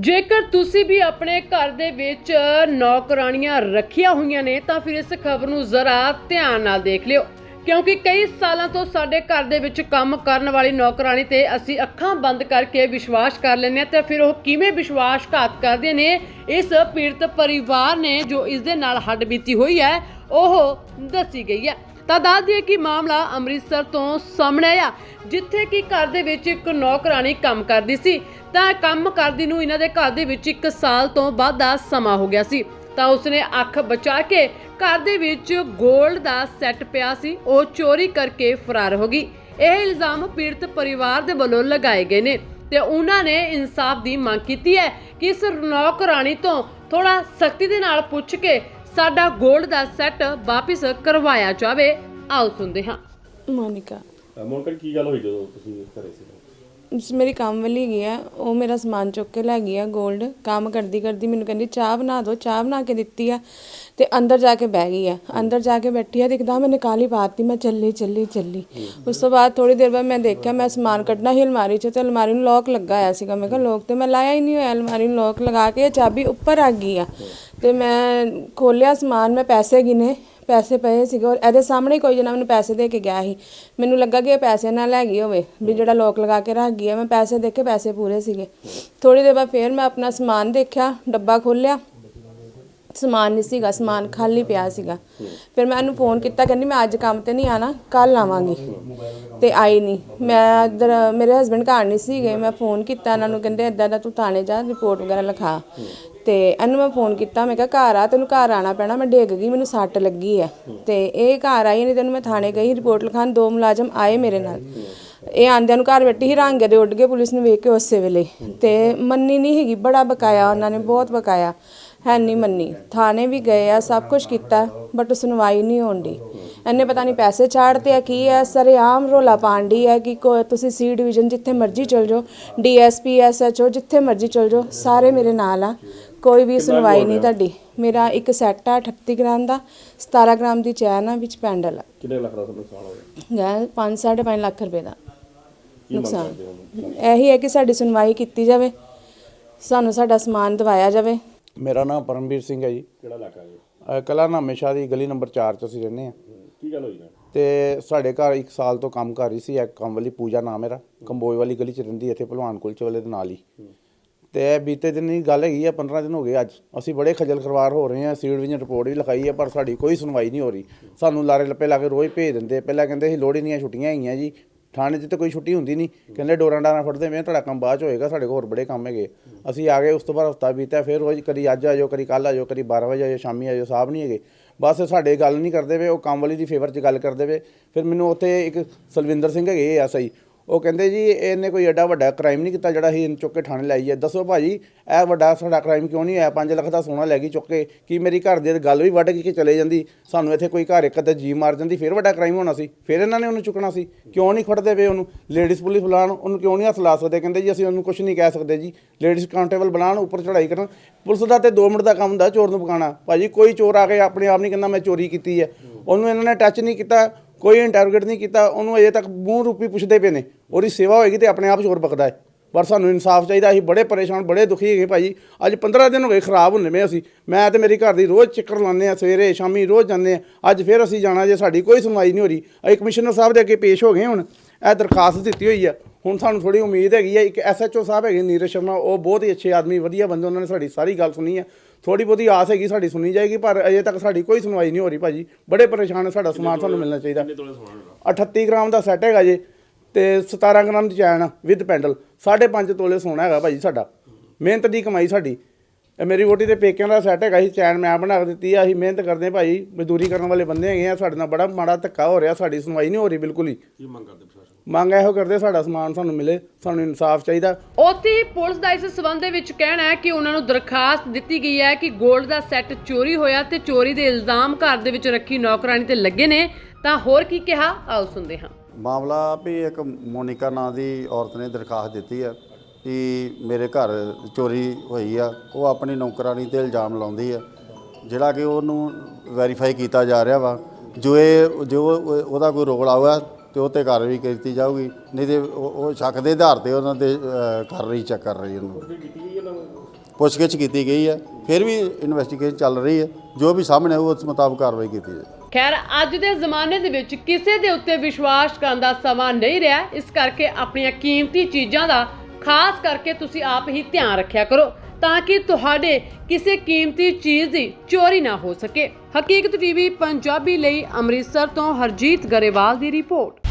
ਜੇਕਰ ਤੁਸੀਂ ਵੀ ਆਪਣੇ ਘਰ ਦੇ ਵਿੱਚ ਨੌਕਰਾਣੀਆਂ ਰੱਖੀਆਂ ਹੋਈਆਂ ਨੇ, ਤਾਂ ਫਿਰ ਇਸ ਖਬਰ ਨੂੰ ਜ਼ਰਾ ਧਿਆਨ ਨਾਲ ਦੇਖ ਲਿਓ। ਕਿਉਂਕਿ ਕਈ ਸਾਲਾਂ ਤੋਂ ਸਾਡੇ ਘਰ ਦੇ ਵਿੱਚ ਕੰਮ ਕਰਨ ਵਾਲੀ ਨੌਕਰਾਣੀ ਤੇ ਅਸੀਂ ਅੱਖਾਂ ਬੰਦ ਕਰਕੇ ਵਿਸ਼ਵਾਸ ਕਰ ਲੈਂਦੇ ਹਾਂ ਤੇ ਫਿਰ ਉਹ ਕਿਵੇਂ ਵਿਸ਼ਵਾਸਘਾਤ ਕਰਦੇ ਨੇ, ਇਸ ਪੀੜਤ ਪਰਿਵਾਰ ਨੇ ਜੋ ਇਸ ਦੇ ਨਾਲ ਹੱਡਬੀਤੀ ਹੋਈ ਹੈ, ਉਹ ਦੱਸੀ ਗਈ ਹੈ। ਤਾਂ ਦੱਸ ਦਈਏ ਕਿ ਮਾਮਲਾ ਅੰਮ੍ਰਿਤਸਰ ਤੋਂ ਸਾਹਮਣੇ ਆਇਆ ਜਿੱਥੇ ਕਿ ਘਰ ਦੇ ਵਿੱਚ ਇੱਕ ਨੌਕਰਾਣੀ ਕੰਮ ਕਰਦੀ ਸੀ। ਤਾਂ ਕੰਮ ਕਰਦੀ ਨੂੰ ਇਹਨਾਂ ਦੇ ਘਰ ਦੇ ਵਿੱਚ 1 ਸਾਲ ਤੋਂ ਵੱਧ ਦਾ ਸਮਾਂ ਹੋ ਗਿਆ ਸੀ। ਤਾਂ ਉਸਨੇ ਅੱਖ ਬਚਾ ਕੇ ਘਰ ਦੇ ਵਿੱਚ 골ਡ ਦਾ ਸੈੱਟ ਪਿਆ ਸੀ। ਉਹ ਚੋਰੀ ਕਰਕੇ ਫਰਾਰ ਹੋ ਗਈ। ਇਹ ਇਲਜ਼ਾਮ ਪੀੜਤ ਪਰਿਵਾਰ ਦੇ ਵੱਲੋਂ ਲਗਾਏ ਗਏ ਨੇ ਤੇ ਉਹਨਾਂ ਨੇ ਇਨਸਾਫ ਦੀ ਮੰਗ ਕੀਤੀ ਹੈ ਕਿ ਇਸ ਨੌਕਰਾਣੀ ਤੋਂ ਥੋੜਾ ਸਖਤੀ ਦੇ ਨਾਲ ਪੁੱਛ ਕੇ ਸਾਡਾ 골ਡ ਦਾ ਸੈੱਟ ਵਾਪਿਸ ਕਰਵਾਇਆ ਜਾਵੇ। ਆਓ ਸੁਣਦੇ ਹਾਂ। ਮੋਨਿਕਾ। ਮੋਨਿਕਾ ਕੀ ਗੱਲ ਹੋਈ ਜਦੋਂ ਤੁਸੀਂ ਘਰੇ ਸੀ ਜਿਸ ਮੇਰੀ ਕੰਮ ਵਾਲੀ ਹੈਗੀ ਆ ਉਹ ਮੇਰਾ ਸਮਾਨ ਚੁੱਕ ਕੇ ਲੈ ਗਈ ਆ 골ਡ ਕੰਮ ਕਰਦੀ ਕਰਦੀ ਮੈਨੂੰ ਕਹਿੰਦੀ ਚਾਹ ਬਣਾ ਦਿਓ ਚਾਹ ਬਣਾ ਕੇ ਦਿੱਤੀ ਆ। ਤੇ ਅੰਦਰ ਜਾ ਕੇ ਬਹਿ ਗਈ ਆ। ਅੰਦਰ ਜਾ ਕੇ ਬੈਠੀ ਆ ਤੇ ਦਿਖਦਾ ਮੈਨੇ ਕਾਲੀ ਪਾਤੀ ਮੈਂ ਚੱਲੀ ਚੱਲੀ ਚੱਲੀ। ਉਸ ਤੋਂ ਬਾਅਦ ਥੋੜੀ ਦੇਰ ਬਾਅਦ ਮੈਂ ਦੇਖਿਆ ਮੈਂ ਸਮਾਨ ਕੱਢਣਾ ਹੀ ਅਲਮਾਰੀ 'ਚ ਤੇ ਅਲਮਾਰੀ ਨੂੰ ਲੋਕ ਲੱਗਾ ਹੋਇਆ ਸੀਗਾ। ਮੈਂ ਕਿਹਾ ਲੋਕ ਤੇ ਮੈਂ ਲਾਇਆ ਹੀ ਨਹੀਂ ਹੋਇਆ ਅਲਮਾਰੀ ਨੂੰ ਲੋਕ ਲਗਾ ਕੇ ਚਾਬੀ ਉੱਪਰ ਆ ਗਈ ਆ। ਤੇ ਮੈਂ ਖੋਲਿਆ ਸਮਾਨ, ਮੈਂ ਪੈਸੇ ਗਿਨੇ, ਪੈਸੇ ਪਏ ਸੀਗੇ ਔਰ ਇਹਦੇ ਸਾਹਮਣੇ ਹੀ ਕੋਈ ਜਣਾ ਮੈਨੂੰ ਪੈਸੇ ਦੇ ਕੇ ਗਿਆ ਸੀ। ਮੈਨੂੰ ਲੱਗਾ ਕਿ ਇਹ ਪੈਸੇ ਨਾ ਲੈ ਗਈ ਹੋਵੇ, ਵੀ ਜਿਹੜਾ ਲੋਕ ਲਗਾ ਕੇ ਰੱਖ ਗਈ ਹੈ ਮੈਂ ਪੈਸੇ ਦੇਖੇ ਪੈਸੇ ਪੂਰੇ ਸੀਗੇ। ਥੋੜੀ ਦੇਰ ਬਾਅਦ ਫੇਰ ਮੈਂ ਆਪਣਾ ਸਮਾਨ ਦੇਖਿਆ, ਡੱਬਾ ਖੋਲਿਆ ਸਮਾਨ ਨਹੀਂ ਸੀਗਾ, ਸਮਾਨ ਖਾਲੀ ਪਿਆ ਸੀਗਾ। ਫਿਰ ਮੈਂ ਇਹਨੂੰ ਫੋਨ ਕੀਤਾ, ਕਹਿੰਦੀ ਮੈਂ ਅੱਜ ਕੰਮ ਤੇ ਨਹੀਂ ਆਣਾ ਕੱਲ ਆਵਾਂਗੀ। ਤੇ ਆਈ ਨਹੀਂ। ਮੈਂ ਇੱਧਰ, ਮੇਰੇ ਹਸਬੰਡ ਘਰ ਨਹੀਂ ਸੀਗੇ, ਮੈਂ ਫੋਨ ਕੀਤਾ ਇਹਨਾਂ ਨੂੰ, ਕਹਿੰਦੇ ਇਦਾਂ ਦਾ ਤੂੰ ਥਾਣੇ ਜਾ ਰਿਪੋਰਟ ਵਗੈਰਾ ਲਿਖਾ। ਤੇ ਇਹਨੂੰ ਮੈਂ ਫੋਨ ਕੀਤਾ ਮੈਂ ਕਿਹਾ ਘਰ ਆ ਤੈਨੂੰ ਘਰ ਆਣਾ ਪੈਣਾ ਮੈਂ ਡਿੱਗ ਗਈ ਮੈਨੂੰ ਸੱਟ ਲੱਗੀ ਹੈ। ਤੇ ਇਹ ਘਰ ਆਈ ਨਹੀਂ ਤੈਨੂੰ ਮੈਂ ਥਾਣੇ ਗਈ ਰਿਪੋਰਟ ਲਿਖਾਣ ਦੋ ਮੁਲਾਜ਼ਮ ਆਏ ਮੇਰੇ ਨਾਲ। ਇਹ ਆਂਦਿਆਂ ਨੂੰ ਘਰ ਬੈਠੀ ਹੀ ਰੰਗ ਦੇ ਉੱਡ ਗਏ ਪੁਲਿਸ ਨੂੰ ਵੇਖ ਕੇ ਉਸੇ ਵੇਲੇ। ਤੇ ਮੰਨੀ ਨਹੀਂ ਹੈਗੀ ਬੜਾ ਬਕਾਇਆ ਉਹਨਾਂ ਨੇ ਬਹੁਤ ਬਕਾਇਆ। ਹੈ ਨਹੀਂ ਮੰਨੀ। ਥਾਣੇ ਵੀ ਗਏ ਆ ਸਭ ਕੁਝ ਕੀਤਾ ਬਟ ਸੁਣਵਾਈ ਨਹੀਂ ਹੋਣੀ ਇਹਨੇ ਪਤਾ ਨਹੀਂ ਪੈਸੇ ਚਾੜਤੇ ਆ ਕੀ ਹੈ ਸਰੇਆਮ ਰੋਲਾ ਪਾਂਡੀ ਹੈ ਕਿ ਕੋ ਤੁਸੀਂ ਸੀ ਡਿਵੀਜ਼ਨ ਜਿੱਥੇ ਮਰਜ਼ੀ ਚਲ ਜਾਓ ਡੀਐਸਪੀ ਐਸਐਚਓ ਜਿੱਥੇ ਮਰਜ਼ੀ ਚਲ ਜਾਓ ਸਾਰੇ ਮੇਰੇ ਨਾਲ ਆ। ਕੋਈ ਵੀ ਸੁਣਵਾਈ ਨਹੀਂ ਤੁਹਾਡੀ। ਮੇਰਾ ਇੱਕ ਸੈੱਟ ਆ 38 ਗ੍ਰਾਮ ਦਾ 17 ਗ੍ਰਾਮ ਦੀ ਚੈਨ ਆ ਵਿੱਚ ਪੈਂਡਲ ਆ। ਕਿੰਨੇ ਲੱਖ ਦਾ ਤੁਹਾਨੂੰ ਨੁਕਸਾਨ ਹੋ ਗਿਆ? ਹੈ 5 5.5 ਲੱਖ ਰੁਪਏ ਦਾ। ਨੁਕਸਾਨ। ਇਹੀ ਹੈ ਕਿ ਸਾਡੀ ਸੁਣਵਾਈ ਕੀਤੀ ਜਾਵੇ। ਸਾਨੂੰ ਸਾਡਾ ਸਮਾਨ ਦਿਵਾਇਆ ਜਾਵੇ। ਮੇਰਾ ਨਾਮ ਪਰਮਵੀਰ ਸਿੰਘ ਹੈ ਜੀ। ਕਿਹੜਾ ਇਲਾਕਾ ਹੈ ਅਹ ਕਲਾ ਨਾਮੇ ਸ਼ਾਹ ਦੀ ਗਲੀ ਨੰਬਰ 4 ਚ ਅਸੀਂ ਰਹਿੰਦੇ ਆ ਕੀ ਗੱਲ ਹੋਈ ਨਾ ਤੇ ਸਾਡੇ ਘਰ ਇੱਕ ਸਾਲ ਤੋਂ ਕੰਮ ਕਰ ਰਹੀ ਸੀ ਇੱਕ ਕੰਮ ਵਾਲੀ ਪੂਜਾ ਨਾਮ ਮੇਰਾ। ਕੰਬੋਏ ਵਾਲੀ ਗਲੀ ਚ ਰਹਿੰਦੀ ਇੱਥੇ ਭਲਵਾਨ ਕੁਲਚੇ ਵਾਲੇ ਦੇ ਨਾਲ ਹੀ। ਤੇ ਬੀਤੇ ਦਿਨ ਦੀ ਗੱਲ ਹੈਗੀ ਆ 15 ਦਿਨ ਹੋ ਗਏ ਅੱਜ। ਅਸੀਂ ਬੜੇ ਖੱਜਲ ਖਰਵਾਰ ਹੋ ਰਹੇ ਹਾਂ ਸੀਡ ਵਿਜਨ ਰਿਪੋਰਟ ਵੀ ਲਿਖਾਈ ਹੈ ਪਰ ਸਾਡੀ ਕੋਈ ਸੁਣਵਾਈ ਨਹੀਂ ਹੋ ਰਹੀ। ਸਾਨੂੰ ਲਾਰੇ ਲੱਪੇ ਲਾ ਕੇ ਰੋਜ਼ ਭੇਜ ਦਿੰਦੇ ਪਹਿਲਾਂ ਕਹਿੰਦੇ ਸੀ ਲੋੜ ਦੀਆਂ ਛੁੱਟੀਆਂ ਹੈਗੀਆਂ ਜੀ। ਥਾਣੇ 'ਚ ਤਾਂ ਕੋਈ ਛੁੱਟੀ ਹੁੰਦੀ ਨਹੀਂ। ਕਹਿੰਦੇ ਡੋਰਾਂ ਡਾਰਾਂ ਫੜਦੇ ਮੈਂ ਤੁਹਾਡਾ ਕੰਮ ਬਾਅਦ 'ਚ ਹੋਏਗਾ, ਸਾਡੇ ਕੋਲ ਹੋਰ ਬੜੇ ਕੰਮ ਹੈਗੇ ਅਸੀਂ ਆ ਗਏ, ਉਸ ਤੋਂ ਬਾਅਦ ਹਫਤਾ ਬੀਤਿਆ, ਫਿਰ ਰੋਜ਼ ਕਦੀ ਅੱਜ ਆ ਜਾਓ, ਕਦੀ ਕੱਲ ਆ ਜਾਓ, ਕਦੀ 12 ਵਜੇ ਆ ਜਾਓ, ਸ਼ਾਮੀ ਆ ਜਾਓ ਸਾਹਿਬ ਨਹੀਂ ਹੈਗੇ। ਬਸ ਸਾਡੇ ਗੱਲ ਨਹੀਂ ਕਰਦੇ ਵੇ ਉਹ ਕੰਮ ਵਾਲੀ ਦੀ ਫੇਵਰ 'ਚ ਗੱਲ ਕਰਦੇ ਵੇ ਫਿਰ ਮੈਨੂੰ ਉੱਥੇ ਇੱਕ ਸਲਵਿੰਦਰ ਸਿੰਘ ਹੈਗੇ ਆ ਸਹੀ ਉਹ ਕਹਿੰਦੇ ਜੀ, ਇਹਨੇ ਕੋਈ ਐਡਾ ਵੱਡਾ ਕ੍ਰਾਈਮ ਨਹੀਂ ਕੀਤਾ ਜਿਹੜਾ ਅਸੀਂ ਇਹਨੂੰ ਚੁੱਕ ਕੇ ਥਾਣੇ ਲਾਈ ਹੈ ਦੱਸੋ ਭਾਜੀ, ਇਹ ਵੱਡਾ ਸਾਡਾ ਕ੍ਰਾਈਮ ਕਿਉਂ ਨਹੀਂ ਹੋਇਆ? 5 ਲੱਖ ਦਾ ਸੋਨਾ ਲੈ ਗਈ ਚੁੱਕ ਕੇ। ਕੀ ਮੇਰੀ ਘਰ ਦੀ ਗੱਲ ਵੀ ਵੱਢ ਕੇ ਚਲੇ ਜਾਂਦੀ? ਸਾਨੂੰ ਇੱਥੇ ਕੋਈ ਘਰ ਇੱਕ ਅੱਧਾ ਜੀ ਮਾਰ ਜਾਂਦੀ, ਫਿਰ ਵੱਡਾ ਕ੍ਰਾਈਮ ਹੋਣਾ ਸੀ। ਫਿਰ ਇਹਨਾਂ ਨੇ ਉਹਨੂੰ ਚੁੱਕਣਾ ਸੀ। ਕਿਉਂ ਨਹੀਂ ਖੜਦੇ ਪਏ ਉਹਨੂੰ? ਲੇਡੀਜ਼ ਪੁਲਿਸ ਬੁਲਾਉਣ, ਉਹਨੂੰ ਕਿਉਂ ਨਹੀਂ ਹੱਥ ਲਾ ਸਕਦੇ? ਕਹਿੰਦੇ ਜੀ, ਅਸੀਂ ਉਹਨੂੰ ਕੁਝ ਨਹੀਂ ਕਹਿ ਸਕਦੇ ਜੀ। ਲੇਡੀਜ਼ ਕਾਉਂਟੇਬਲ ਬਣਾਉਣ ਉੱਪਰ ਚੜਾਈ ਕਰਨ। ਪੁਲਿਸ ਦਾ ਤੇ 2 ਮਿੰਟ ਦਾ ਕੰਮ ਹੁੰਦਾ ਚੋਰ ਨੂੰ ਪਕਾਉਣਾ। ਭਾਜੀ, ਕੋਈ ਚੋਰ ਆ ਕੇ ਆਪਣੇ ਆਪ ਨਹੀਂ ਕਹਿੰਦਾ ਮੈਂ ਚੋਰੀ ਕੀਤੀ ਹੈ। ਉਹਨੂੰ ਇਹਨਾਂ ਨੇ ਟੱਚ ਨਹੀਂ ਕੀਤਾ। ਕੋਈ ਇੰਟਰੋਗੇਟ ਨਹੀਂ ਕੀਤਾ, ਉਹਨੂੰ ਅਜੇ ਤੱਕ ਮੂੰਹ ਰੂਪੀ ਪੁੱਛਦੇ ਪਏ ਨੇ। ਉਹਦੀ ਸੇਵਾ ਹੋਏਗੀ ਤੇ ਆਪਣੇ ਆਪ ਚੋਰ ਬਕਦਾ ਹੈ। ਪਰ ਸਾਨੂੰ ਇਨਸਾਫ ਚਾਹੀਦਾ, ਅਸੀਂ ਬੜੇ ਪਰੇਸ਼ਾਨ, ਬੜੇ ਦੁਖੀ ਹੈਗੇ ਭਾਜੀ। ਅੱਜ 15 ਦਿਨ ਹੋ ਗਏ, ਖਰਾਬ ਹੁੰਦੇ ਮੈਂ ਅਸੀਂ। ਮੈਂ ਤੇ ਮੇਰੀ ਘਰ ਦੀ ਰੋਜ਼ ਚੱਕਰ ਲਾਉਂਦੇ ਆ ਸਵੇਰੇ, ਸ਼ਾਮੀ ਰੋਜ਼ ਜਾਂਦੇ ਆ ਅੱਜ ਫਿਰ ਅਸੀਂ ਜਾਣਾ, ਜੇ ਸਾਡੀ ਕੋਈ ਸੁਣਵਾਈ ਨਹੀਂ ਹੋ ਰਹੀ। ਅਸੀਂ ਕਮਿਸ਼ਨਰ ਸਾਹਿਬ ਦੇ ਅੱਗੇ ਪੇਸ਼ ਹੋ ਗਏ ਹੁਣ। ਇਹ ਦਰਖਾਸਤ ਦਿੱਤੀ ਹੋਈ ਆ। ਹੁਣ ਸਾਨੂੰ ਥੋੜੀ ਉਮੀਦ ਹੈਗੀ ਆ, ਇੱਕ ਐਸਐਚਓ ਸਾਹਿਬ ਹੈਗੇ ਨੀਰਜ ਸ਼ਰਮਾ, ਉਹ ਬਹੁਤ ਹੀ ਅੱਛੇ ਆਦਮੀ, ਵਧੀਆ ਬੰਦੇ, ਉਹਨਾਂ ਨੇ ਸਾਡੀ ਸਾਰੀ ਗੱਲ ਸੁਣੀ ਆ। ਥੋੜੀ ਬਹੁਤੀ ਆਸ ਹੈਗੀ ਸਾਡੀ ਸੁਣੀ ਜਾਏਗੀ ਪਰ ਅਜੇ ਤੱਕ ਸਾਡੀ ਕੋਈ ਸੁਣਵਾਈ ਨਹੀਂ ਹੋ ਰਹੀ ਭਾਜੀ। ਬੜੇ ਪਰੇਸ਼ਾਨ ਆ ਸਾਡਾ ਸਮਾਨ ਸਾਨੂੰ ਮਿਲਣਾ ਚਾਹੀਦਾ। 38 ਗ੍ਰਾਮ ਦਾ ਸੈੱਟ ਹੈਗਾ ਜੇ ਤੇ 17 ਗ੍ਰਾਮ ਦੀ ਚੈਨ ਵਿਦ ਪੈਂਡਲ। 5.5 ਤੋਲੇ ਸੋਨਾ ਹੈਗਾ ਭਾਜੀ ਸਾਡਾ। ਮਿਹਨਤ ਦੀ ਕਮਾਈ ਸਾਡੀ। ਇਹ ਮੇਰੀ ਵੋਟੀ ਦੇ ਪੇਕਿਆਂ ਦਾ ਸੈੱਟ ਹੈਗਾ ਸੀ ਚੈਨ ਮੈਂ ਬਣਾ ਦਿੱਤੀ ਆ ਅਸੀਂ ਮਿਹਨਤ ਕਰਦੇ ਹਾਂ ਭਾਈ ਮਜ਼ਦੂਰੀ ਕਰਨ ਵਾਲੇ ਬੰਦੇ ਹੈਗੇ ਆ ਸਾਡੇ ਨਾਲ ਬੜਾ ਮਾੜਾ ਧੱਕਾ ਹੋ ਰਿਹਾ ਸਾਡੀ ਸੁਣਵਾਈ ਨਹੀਂ ਹੋ ਰਹੀ ਬਿਲਕੁਲ ਹੀ। ਕੀ ਮੰਗ ਕਰਦੇ ਪ੍ਰਸ਼ਾਸਨ ਮੰਗ ਇਹੋ ਕਰਦੇ ਸਾਡਾ ਸਮਾਨ ਸਾਨੂੰ ਮਿਲੇ ਸਾਨੂੰ ਇਨਸਾਫ ਚਾਹੀਦਾ। ਉੱਥੇ ਹੀ ਪੁਲਿਸ ਦਾ ਇਸ ਸਬੰਧ ਦੇ ਵਿੱਚ ਕਹਿਣਾ ਹੈ ਕਿ ਉਹਨਾਂ ਨੂੰ ਦਰਖਾਸਤ ਦਿੱਤੀ ਗਈ ਹੈ ਕਿ 골ਡ ਦਾ ਸੈੱਟ ਚੋਰੀ ਹੋਇਆ ਤੇ ਚੋਰੀ ਦੇ ਇਲਜ਼ਾਮ ਘਰ ਦੇ ਵਿੱਚ ਰੱਖੀ ਨੌਕਰਾਨੀ ਤੇ ਲੱਗੇ ਨੇ। ਤਾਂ ਹੋਰ ਕੀ ਕਿਹਾ? ਆਓ ਸੁਣਦੇ ਹਾਂ। ਮਾਮਲਾ ਵੀ ਇੱਕ ਮੋਨਿਕਾ ਨਾਂ ਦੀ ਔਰਤ ਨੇ ਦਰਖਾਸਤ ਦਿੱਤੀ ਹੈ। ਕਿ ਮੇਰੇ ਘਰ ਚੋਰੀ ਹੋਈ ਆ, ਉਹ ਆਪਣੀ ਨੌਕਰਾਨੀ ਤੇ ਇਲਜ਼ਾਮ ਲਾਉਂਦੀ ਆ, ਜਿਹੜਾ ਕਿ ਉਹਨੂੰ ਵੈਰੀਫਾਈ ਕੀਤਾ ਜਾ ਰਿਹਾ ਵਾ। ਜੋ ਇਹ, ਜੋ ਉਹਦਾ ਕੋਈ ਰੋਲ ਆਊਗਾ ਤੇ ਉਹ ਤੇ ਕਾਰਵਾਈ ਕੀਤੀ ਜਾਊਗੀ, ਨਹੀਂ ਤੇ ਉਹ ਸ਼ੱਕ ਦੇ ਆਧਾਰ ਤੇ ਉਹਨਾਂ ਤੇ ਕਰ ਰਹੀ, ਚੈੱਕ ਕਰ ਰਹੀ ਉਹਨੂੰ। ਪੁੱਛਗਿੱਛ ਕੀਤੀ ਗਈ ਹੈ ਫਿਰ ਵੀ ਇਨਵੈਸਟੀਗੇਸ਼ਨ ਚੱਲ ਰਹੀ ਹੈ ਜੋ ਵੀ ਸਾਹਮਣੇ ਆਊ, ਉਸ ਮੁਤਾਬਕ ਕਾਰਵਾਈ ਕੀਤੀ ਜਾਏ ਖੈਰ, ਅੱਜ ਦੇ ਜ਼ਮਾਨੇ ਦੇ ਵਿੱਚ ਕਿਸੇ ਦੇ ਉੱਤੇ ਵਿਸ਼ਵਾਸ ਕਰਨ ਦਾ ਸਮਾਂ ਨਹੀਂ ਰਿਹਾ, ਇਸ ਕਰਕੇ ਆਪਣੀਆਂ ਕੀਮਤੀ ਚੀਜ਼ਾਂ ਦਾ ਖਾਸ ਕਰਕੇ ਤੁਸੀਂ ਆਪ ਹੀ ਧਿਆਨ ਰੱਖਿਆ ਕਰੋ ਤਾਂ ਕਿ ਤੁਹਾਡੇ ਕਿਸੇ ਕੀਮਤੀ ਚੀਜ਼ ਦੀ ਚੋਰੀ ਨਾ ਹੋ ਸਕੇ। ਹਕੀਕਤ ਟੀਵੀ, ਪੰਜਾਬੀ ਲਈ ਅੰਮ੍ਰਿਤਸਰ ਤੋਂ ਹਰਜੀਤ ਗਰੇਵਾਲ ਦੀ ਰਿਪੋਰਟ।